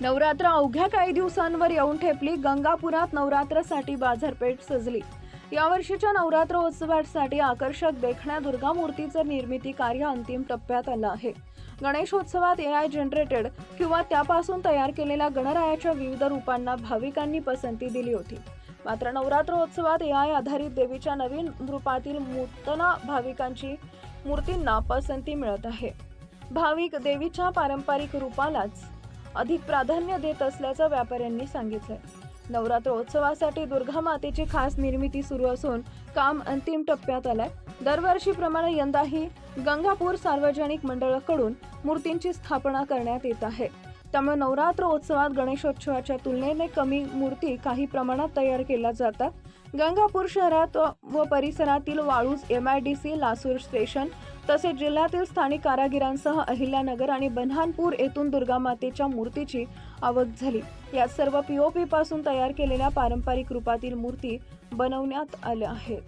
नवरात्र अवघ्या काही दिवसांवर येऊन ठेपली. गंगापुरात नवरात्रासाठी बाजारपेठ सजली. यावर्षीच्या नवरात्र उत्सवासाठी आकर्षक देखण्या दुर्गा मूर्तीचं निर्मिती कार्य अंतिम टप्प्यात आलं आहे. गणेशोत्सवात ए आय जनरेटेड किंवा त्यापासून तयार केलेल्या गणरायाच्या विविध रूपांना भाविकांनी पसंती दिली होती. मात्र नवरात्रोत्सवात ए आय आधारित देवीच्या नवीन रूपातील मूर्तना भाविकांची मूर्तींना पसंती मिळत आहे. भाविक देवीच्या पारंपरिक रूपालाच अधिक प्राधान्य देत असल्याचं व्यापाऱ्यांनी सांगितलंय. नवरात्रोत्सवासाठी दुर्गा मातेची खास निर्मिती सुरू असून काम अंतिम टप्प्यात आलंय. दरवर्षीप्रमाणे यंदाही गंगापूर सार्वजनिक मंडळाकडून मूर्तींची स्थापना करण्यात येत आहे. त्यामुळे नवरात्र उत्सवात गणेशोत्सवाच्या तुलनेने कमी मूर्ती काही प्रमाणात तयार केल्या जातात. गंगापूर शहरात व परिसरातील Waluj M I D C Lasur station तसेच जिल्ह्यातील स्थानिक कारागिरांसह अहिल्यानगर आणि बन्हानपूर येथून दुर्गा मातेच्या मूर्तीची आवक झाली. यात सर्व पीओपी पासून तयार केलेल्या पारंपरिक रूपातील मूर्ती बनवण्यात आल्या आहेत.